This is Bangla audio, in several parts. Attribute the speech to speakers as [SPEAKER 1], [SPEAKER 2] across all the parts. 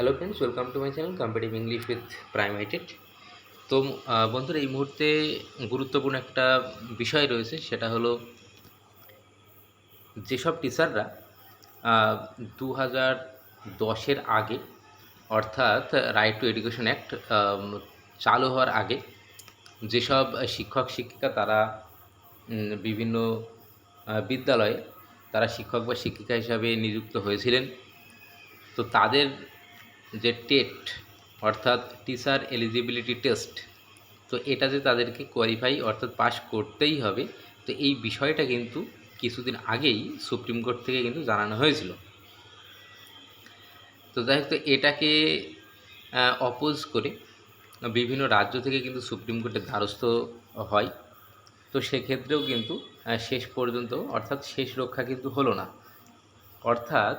[SPEAKER 1] Hello friends welcome to my channel competitive English with প্রাইমাইটেড তো বন্ধুরা, এই মুহূর্তে গুরুত্বপূর্ণ একটা বিষয় রয়েছে, সেটা হলো যেসব টিচাররা দু হাজার দশের আগে, অর্থাৎ রাইট টু এডুকেশন অ্যাক্ট চালু হওয়ার আগে, যেসব শিক্ষক, শিক্ষিকা তারা বিভিন্ন বিদ্যালয়ে তারা শিক্ষক বা শিক্ষিকা হিসাবে নিযুক্ত হয়েছিলেন, তো তাদের যে টেট, অর্থাৎ টিচার এলিজিবিলিটি টেস্ট তো এটা যে তাদেরকে কোয়ালিফাই অর্থাৎ পাস করতেই হবে, তো এই বিষয়টা কিন্তু কিছুদিন আগেই সুপ্রিম কোর্ট থেকে কিন্তু জানানো হয়েছিল। তো যাই তো এটাকে অপোজ করে বিভিন্ন রাজ্য থেকে কিন্তু সুপ্রিম কোর্টের দ্বারস্থ হয়। তো সেক্ষেত্রেও কিন্তু শেষ পর্যন্ত, অর্থাৎ শেষ রক্ষা কিন্তু হলো না। অর্থাৎ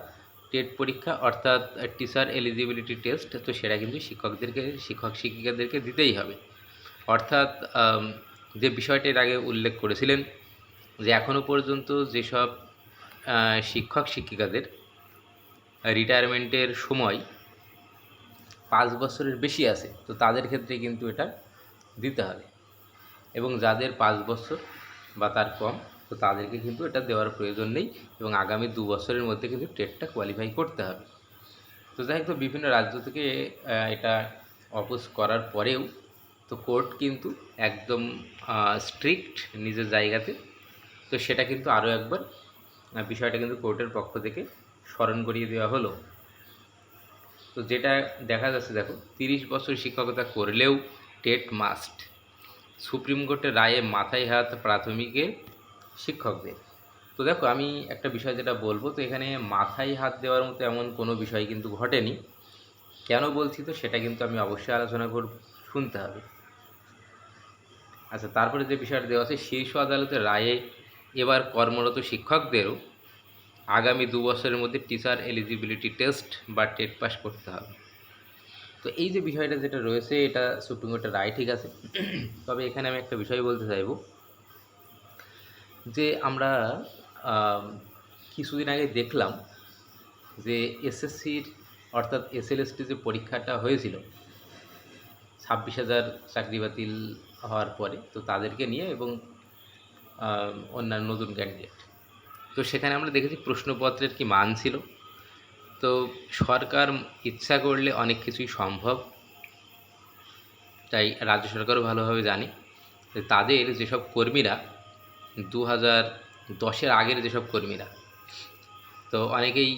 [SPEAKER 1] টেট পরীক্ষা অর্থাৎ টিচার এলিজিবিলিটি টেস্ট তো সেটা কিন্তু শিক্ষকদেরকে, শিক্ষক শিক্ষিকাদেরকে দিতেই হবে। অর্থাৎ যে বিষয়টা এর আগে উল্লেখ করেছিলেন যে এখনও পর্যন্ত যেসব শিক্ষক শিক্ষিকাদের রিটায়ারমেন্টের সময় পাঁচ বছরের বেশি আছে, তো তাদের ক্ষেত্রে কিন্তু এটা দিতে হবে। এবং যাদের পাঁচ বছর বা তার কম তো তাদেরকে কিন্তু এটা দেওয়ার প্রয়োজন নেই এবং আগামী দু বছরের মধ্যে কিন্তু টেটটা কোয়ালিফাই করতে হবে। তো যাই তো বিভিন্ন রাজ্য থেকে এটা অপোজ করার পরেও তো কোর্ট কিন্তু একদম স্ট্রিক্ট নিজের জায়গাতে। তো সেটা কিন্তু আরও একবার বিষয়টা কিন্তু কোর্টের পক্ষ থেকে স্মরণ করিয়ে দেওয়া হলো। তো যেটা দেখা যাচ্ছে, দেখো, তিরিশ বছর শিক্ষকতা করলেও টেট মাস্ট সুপ্রিম কোর্টের রায়ে মাথায় হাত প্রাথমিকের শিক্ষকদের। তো দেখো, আমি একটা বিষয় যেটা বলব, তো এখানে মাথায় হাত দেওয়ার মতো এমন কোনো বিষয় কিন্তু ঘটেনি। কেন বলছি তো, সেটা কিন্তু আমি অবশ্যই আলোচনা করব, শুনতে হবে। আচ্ছা তারপরে যে বিষয়টা দেওয়া আছে, শীর্ষ আদালতের রায়ে এবার কর্মরত শিক্ষকদেরও আগামী দু বছরের মধ্যে টিচার এলিজিবিলিটি টেস্ট বা টেট পাস করতে হবে। তো এই যে বিষয়টা যেটা রয়েছে, এটা সুপ্রিম কোর্টের রায় ঠিক আছে। তবে এখানে আমি একটা বিষয় বলতে চাইব। যে আমরা কিছুদিন আগে দেখলাম যে এসএসসির অর্থাৎ এস এসএলএসটি যে পরীক্ষাটা হয়েছিল, ছাব্বিশ হাজার চাকরি বাতিল হওয়ার পরে, তো তাদেরকে নিয়ে এবং অন্যান্য নতুন ক্যান্ডিডেট তো সেখানে আমরা দেখেছি প্রশ্নপত্রের কি মান ছিল। তো সরকার ইচ্ছা করলে অনেক কিছুই সম্ভব, তাই রাজ্য সরকারও ভালোভাবে জানে। তাদের যেসব কর্মীরা দু হাজার দশের আগের যেসব কর্মীরা, তো অনেকেই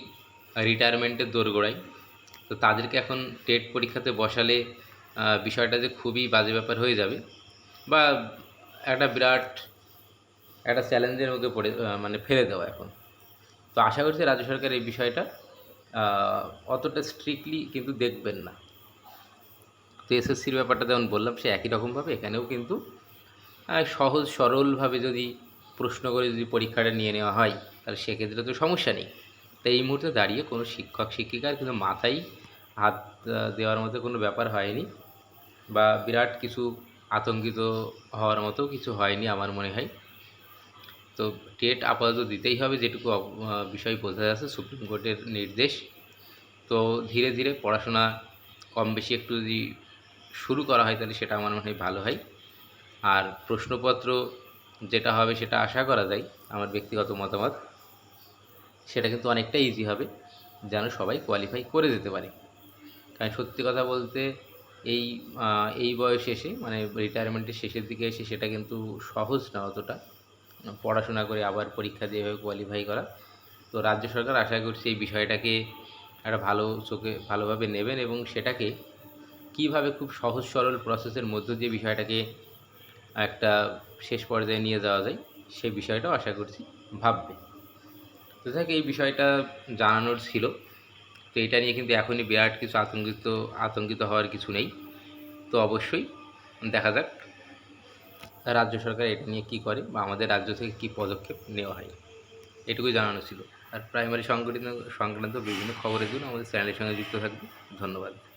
[SPEAKER 1] রিটায়ারমেন্টের দোরগোড়ায়, তো তাদেরকে এখন টেট পরীক্ষাতে বসালে বিষয়টা যে খুবই বাজে ব্যাপার হয়ে যাবে বা একটা বিরাট, একটা চ্যালেঞ্জের মধ্যে পড়ে মানে ফেলে দেওয়া এখন। তো আশা করছি রাজ্য সরকার এই বিষয়টা অতটা স্ট্রিক্টলি কিন্তু দেখবেন না। তো এসএসসির ব্যাপারটা যেমন বললাম, সে একই রকমভাবে এখানেও কিন্তু সহজ সরলভাবে যদি প্রশ্ন করে যদি পরীক্ষাটা নিয়ে নেওয়া হয়, তাহলে সেক্ষেত্রে তো সমস্যা নেই। তাই এই মুহূর্তে দাঁড়িয়ে কোনো শিক্ষক, শিক্ষিকার কিন্তু মাথায় হাত দেওয়ার মতো কোনো ব্যাপার হয়নি বা বিরাট কিছু আতঙ্কিত হওয়ার মতো কিছু হয়নি আমার মনে হয়। তো টেট আপাতত দিতেই হবে যেটুকু বিষয় বোঝা যাচ্ছে, সুপ্রিম কোর্টের নির্দেশ। তো ধীরে ধীরে পড়াশোনা কম বেশি একটু যদি শুরু করা হয়, তাহলে সেটা আমার মনে হয় ভালো হয়। আর প্রশ্নপত্র যেটা হবে সেটা আশা করা যায়, আমার ব্যক্তিগত মতামত, সেটা কিন্তু অনেকটা ইজি হবে, যেন সবাই কোয়ালিফাই করে যেতে পারে। কারণ সত্যি কথা বলতে এই এই বয়সে এসে মানে রিটায়ারমেন্টের শেষের দিকে এসে সেটা কিন্তু সহজ না অতটা। পড়াশোনা করে আবার পরীক্ষা দিয়ে এভাবে কোয়ালিফাই করা। তো রাজ্য সরকার আশা করছি এই বিষয়টাকে একটা ভালো চোখে, ভালোভাবে নেবেন এবং সেটাকে কীভাবে খুব সহজ সরল প্রসেসের মধ্য দিয়ে বিষয়টাকে একটা শেষ পর্যায়ে নিয়ে যাওয়া যায়, সেই বিষয়টাও আশা করছি ভাববে। তো দেখ এই বিষয়টা জানানোর ছিল। তো এটা নিয়ে কিন্তু এখনই বিরাট কিছু আতঙ্কিত আতঙ্কিত হওয়ার কিছু নেই। তো অবশ্যই দেখা যাক রাজ্য সরকার এটা নিয়ে কী করে বা আমাদের রাজ্য থেকে কী পদক্ষেপ নেওয়া হয়। এটুকুই জানানো ছিল। আর প্রাইমারি সংগঠিত, সংক্রান্ত বিভিন্ন খবরের জন্য আমাদের চ্যানেলের সঙ্গে যুক্ত থাকবে ধন্যবাদ।